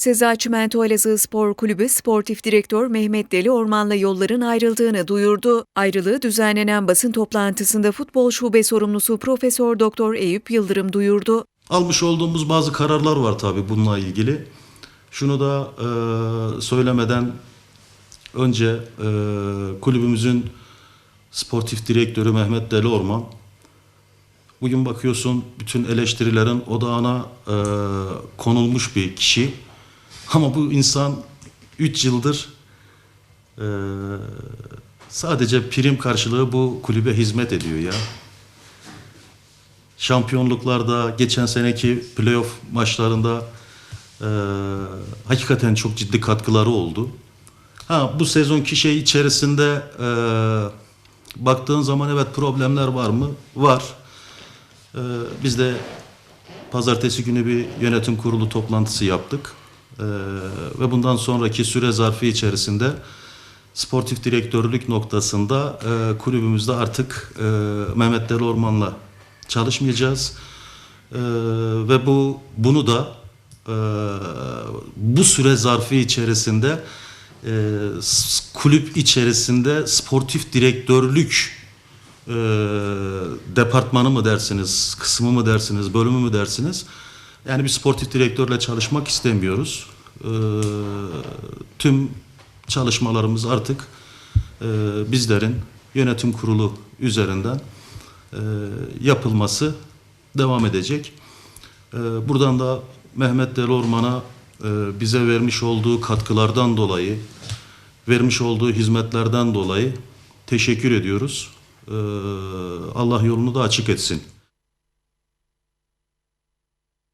Seza Çimento Elazığ Spor Kulübü Sportif Direktör Mehmet Deli Orman'la yolların ayrıldığını duyurdu. Ayrılığı düzenlenen basın toplantısında futbol şube sorumlusu Profesör Doktor Eyüp Yıldırım duyurdu. Almış olduğumuz bazı kararlar var tabii bununla ilgili. Şunu da e, söylemeden önce e, kulübümüzün sportif direktörü Mehmet Deli Orman bugün bakıyorsun bütün eleştirilerin odağına e, konulmuş bir kişi. Ama bu insan 3 yıldır e, sadece prim karşılığı bu kulübe hizmet ediyor ya şampiyonluklarda geçen seneki playoff maçlarında e, hakikaten çok ciddi katkıları oldu. Ha bu sezonki şey içerisinde e, baktığın zaman evet problemler var mı? Var. E, biz de pazartesi günü bir yönetim kurulu toplantısı yaptık. E, ve bundan sonraki süre zarfı içerisinde sportif direktörlük noktasında e, kulübümüzde artık e, Mehmet Deli Orman'la çalışmayacağız. E, ve bu bunu da e, bu süre zarfı içerisinde e, kulüp içerisinde sportif direktörlük e, departmanı mı dersiniz, kısmı mı dersiniz, bölümü mü dersiniz? Yani bir sportif direktörle çalışmak istemiyoruz. E, tüm çalışmalarımız artık e, bizlerin yönetim kurulu üzerinden e, yapılması devam edecek. E, buradan da Mehmet Deli Orman'a bize vermiş olduğu katkılardan dolayı, vermiş olduğu hizmetlerden dolayı teşekkür ediyoruz. Allah yolunu da açık etsin.